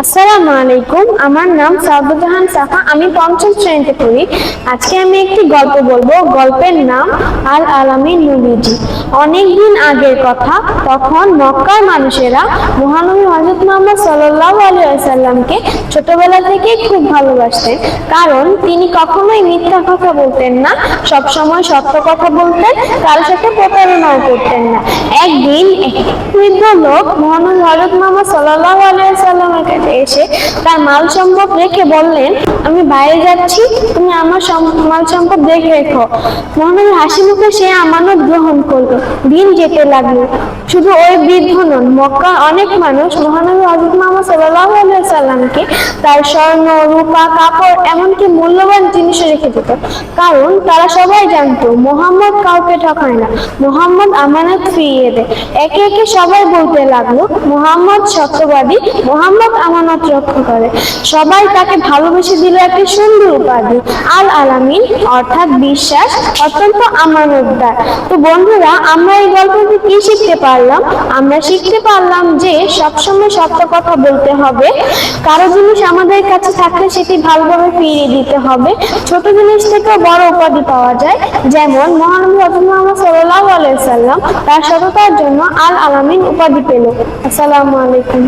আসসালামু আলাইকুম। আমার নাম সাবুজাহান সাফা আমি পঞ্চম শ্রেণীতে পড়ি। আজকে আমি একটি গল্প বলব। গল্পের নাম আল আলামী নবীজি। অনেকদিন আগের কথা, তখন মক্কার মানুষেরা মহানবী হজরত মোহাম্মদ সাল্লাল্লাহু আলাইহি ওয়াসাল্লামকে ছোটবেলা থেকেই খুব ভালোবাসতেন। কারণ তিনি কখনোই মিথ্যা কথা বলতেন না সব সময় সত্য কথা বলতেন কারোর সাথে প্রতারণাও করতেন না। একদিন এক বৃদ্ধ লোক মহানবী হজরত মোহাম্মদ সাল্লাল্লাহু আলাইহি সাল্লামের কাছে এসে তার মাল সম্ভব রেখে বললেন আমি বাইরে যাচ্ছি তুমি আমার মাল সম্পদ দেখে রেখো। মহানবী হাসি মুখে সে আমানত গ্রহণ করল দিন যেতে লাগল। শুধু ওই বৃদ্ধ নন, মক্কার অনেক মানুষ মহানবী হজরত মোহাম্মদ আলাইহি সাল্লামকে তার স্বর্ণ, রূপা, কাপড় এমনকি মূল্যবান জিনিসও রেখে দিত। কারণ তারা সবাই জানতো, মোহাম্মদ কাউকে ঠকায় না। মোহাম্মদ আমানত ফিরিয়ে দেয়। একে একে সবাই বলতে লাগল, মোহাম্মদ সত্যবাদী, মোহাম্মদ আমানত রক্ষা করে। সবাই তাকে ভালোবেসে দিল একটি সুন্দর উপাধি আল আলামিন অর্থাৎ বিশ্বাস অত্যন্ত আমানতদার। তো বন্ধুরা, আমরা এই গল্প থেকে কি শিখতে পারলাম? আমরা শিখতে পারলাম যে সবসময় সত্য কথা বলতে হবে। কারও জিনিস আমাদের কাছে থাকলে সেটি ভালোভাবে ফিরিয়ে দিতে হবে। ছোট জিনিস থেকেও বড় উপাধি পাওয়া যায়। যেমন মহানবী হজরত মোহাম্মদ সাল্লাল্লাহু আলাইহি সাল্লাম তার সততার জন্য আল আলামিন উপাধি পেল। আসসালামু আলাইকুম।